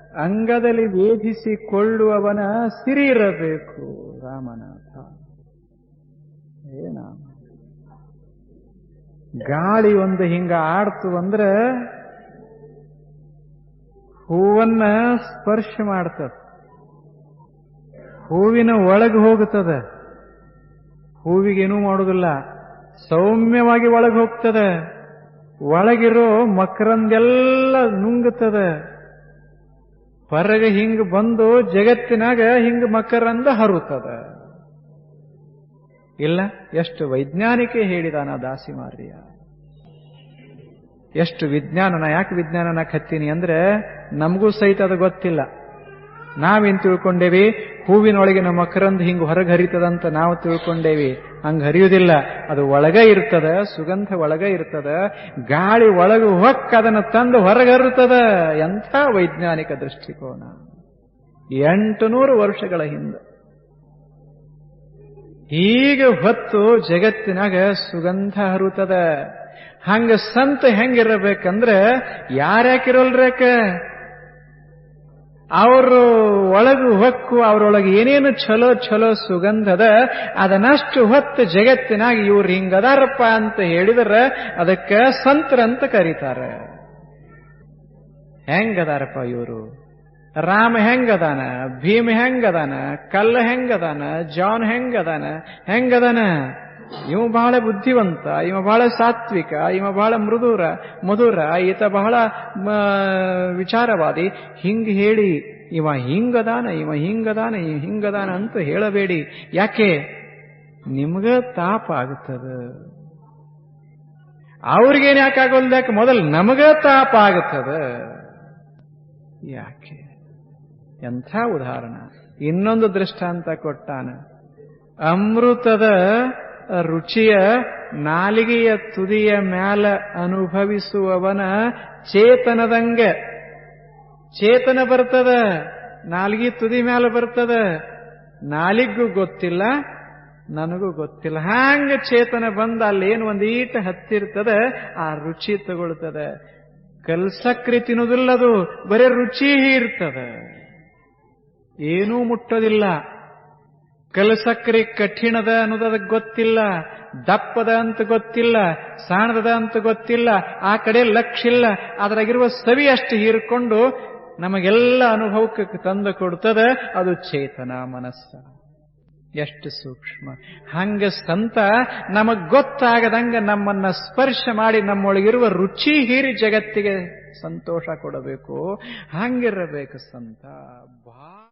ಅಂಗದಲ್ಲಿ ವೇಧಿಸಿಕೊಳ್ಳುವವನ ಸಿರಿ ಇರಬೇಕು ರಾಮನಾಥ ಏನ ಗಾಳಿ ಒಂದು ಹಿಂಗ ಆಡ್ತು ಅಂದ್ರೆ ಹೂವನ್ನ ಸ್ಪರ್ಶ ಮಾಡ್ತದ. ಹೂವಿನ ಒಳಗೆ ಹೋಗುತ್ತದೆ. ಹೂವಿಗೇನೂ ಮಾಡುವುದಿಲ್ಲ ಸೌಮ್ಯವಾಗಿ ಒಳಗೆ ಹೋಗ್ತದೆ. ಒಳಗಿರೋ ಮಕರಂದೆಲ್ಲ ನುಂಗುತ್ತದೆ. ಹೊರಗೆ ಹಿಂಗ್ ಬಂದು ಜಗತ್ತಿನಾಗ ಹಿಂಗ್ ಮಕರಂದ ಹರುತ್ತದ ಇಲ್ಲ, ಎಷ್ಟು ವೈಜ್ಞಾನಿಕ ಹೇಳಿದಾನ ದಾಸಿಮಾರ್ಯ. ಎಷ್ಟು ವಿಜ್ಞಾನನ, ಯಾಕೆ ವಿಜ್ಞಾನನ ಕತ್ತೀನಿ ಅಂದ್ರೆ ನಮಗೂ ಸಹಿತ ಅದು ಗೊತ್ತಿಲ್ಲ. ನಾವೇನ್ ತಿಳ್ಕೊಂಡೇವಿ? ಹೂವಿನೊಳಗಿನ ಮಕರಂದ ಹಿಂಗೆ ಹೊರಗೆ ಹರಿತದಂತ ನಾವು ತಿಳ್ಕೊಂಡೇವಿ. ಹಂಗೆ ಹರಿಯುವುದಿಲ್ಲ ಅದು ಒಳಗ ಇರ್ತದ, ಸುಗಂಧ ಒಳಗ ಇರ್ತದ. ಗಾಳಿ ಒಳಗೆ ಹೊಕ್ಕ ಅದನ್ನ ತಂದು ಹೊರಗೆ ಹರುತ್ತದ ಎಂಥ ವೈಜ್ಞಾನಿಕ ದೃಷ್ಟಿಕೋನ. ಎಂಟು ನೂರು ವರ್ಷಗಳ ಹಿಂದೆ. ಈಗ ಹೊತ್ತು ಜಗತ್ತಿನಾಗ ಸುಗಂಧ ಹರುತದ. ಹಂಗ ಸಂತ ಹೆಂಗಿರಬೇಕಂದ್ರೆ ಯಾರ್ಯಾಕಿರಲ್ರೇಕ? ಅವರು ಒಳಗು ಹೊಕ್ಕು, ಅವರೊಳಗೆ ಏನೇನು ಛಲೋ ಚಲೋ ಸುಗಂಧದ ಅದನ್ನಷ್ಟು ಹೊತ್ತು ಜಗತ್ತಿನಾಗ ಇವ್ರು ಹಿಂಗದಾರಪ್ಪ ಅಂತ ಹೇಳಿದ್ರೆ ಅದಕ್ಕೆ ಸಂತರಂತ ಕರೀತಾರೆ. ಹೆಂಗದಾರಪ್ಪ ಇವರು? ರಾಮ ಹೆಂಗದಾನ? ಭೀಮ ಹೆಂಗದಾನ? ಕಲ್ಲ ಹೆಂಗದಾನ? ಜಾನ್ ಹೆಂಗದಾನ? ಹೆಂಗದಾನ? ಇವ ಬಹಳ ಬುದ್ಧಿವಂತ, ಇವ ಬಹಳ ಸಾತ್ವಿಕ, ಇವ ಬಹಳ ಮೃದುರ, ಮಧುರ, ಈತ ಬಹಳ ವಿಚಾರವಾದಿ. ಹಿಂಗ್ ಹೇಳಿ, ಇವ ಹಿಂಗದಾನ ಇವ ಹಿಂಗದಾನ ಇವ ಹಿಂಗದಾನ ಅಂತ ಹೇಳಬೇಡಿ. ಯಾಕೆ? ನಿಮ್ಗ ತಾಪ ಆಗುತ್ತದ ಅವ್ರಿಗೇನ್ ಯಾಕ ಯಾಕೆ ಮೊದಲು ನಮಗ ತಾಪ ಆಗುತ್ತದ ಯಾಕೆ? ಎಂಥ ಉದಾಹರಣ. ಇನ್ನೊಂದು ದೃಷ್ಟಾಂತ ಕೊಟ್ಟಾನ. ಅಮೃತದ ರುಚಿಯ ನಾಲಿಗೆಯ ತುದಿಯ ಮ್ಯಾಲ ಅನುಭವಿಸುವವನ ಚೇತನದಂಗೆ. ಚೇತನ ಬರ್ತದ, ನಾಲಿಗೆ ತುದಿ ಮ್ಯಾಲ ಬರ್ತದ ನಾಲಿಗೂ ಗೊತ್ತಿಲ್ಲ, ನನಗೂ ಗೊತ್ತಿಲ್ಲ. ಹ್ಯಾಂಗ ಚೇತನ ಬಂದ ಅಲ್ಲಿ ಏನು ಒಂದು ಒಂದೀಟ ಹತ್ತಿರ್ತದ, ಆ ರುಚಿ ತಗೊಳ್ತದ. ಕಲ್ಸಕ್ರಿ ತಿನ್ನುವುದಿಲ್ಲದು ಬರೀ ರುಚಿ ಇರ್ತದ ಏನೂ ಮುಟ್ಟೋದಿಲ್ಲ. ಕಲಸಕ್ರಿ ಕಠಿಣದ ಅನ್ನೋದು ಗೊತ್ತಿಲ್ಲ, ದಪ್ಪದ ಅಂತ ಗೊತ್ತಿಲ್ಲ, ಸಾಣದ ಅಂತ ಗೊತ್ತಿಲ್ಲ, ಆ ಕಡೆ ಲಕ್ಷ ಇಲ್ಲ, ಅದ್ರಾಗಿರುವ ಸವಿ ಅಷ್ಟು ಹೀರಿಕೊಂಡು ನಮಗೆಲ್ಲ ಅನುಭವಕ್ಕೆ ತಂದು ಕೊಡ್ತದ, ಅದು ಚೇತನ ಮನಸ್ಸ. ಎಷ್ಟು ಸೂಕ್ಷ್ಮ. ಹಂಗ ಸಂತ ನಮಗ್ ಗೊತ್ತಾಗದಂಗ ನಮ್ಮನ್ನ ಸ್ಪರ್ಶ ಮಾಡಿ ನಮ್ಮೊಳಗಿರುವ ರುಚಿ ಹೀರಿ ಜಗತ್ತಿಗೆ ಸಂತೋಷ ಕೊಡಬೇಕು. ಹಂಗಿರಬೇಕು ಸಂತ. ಬಾ.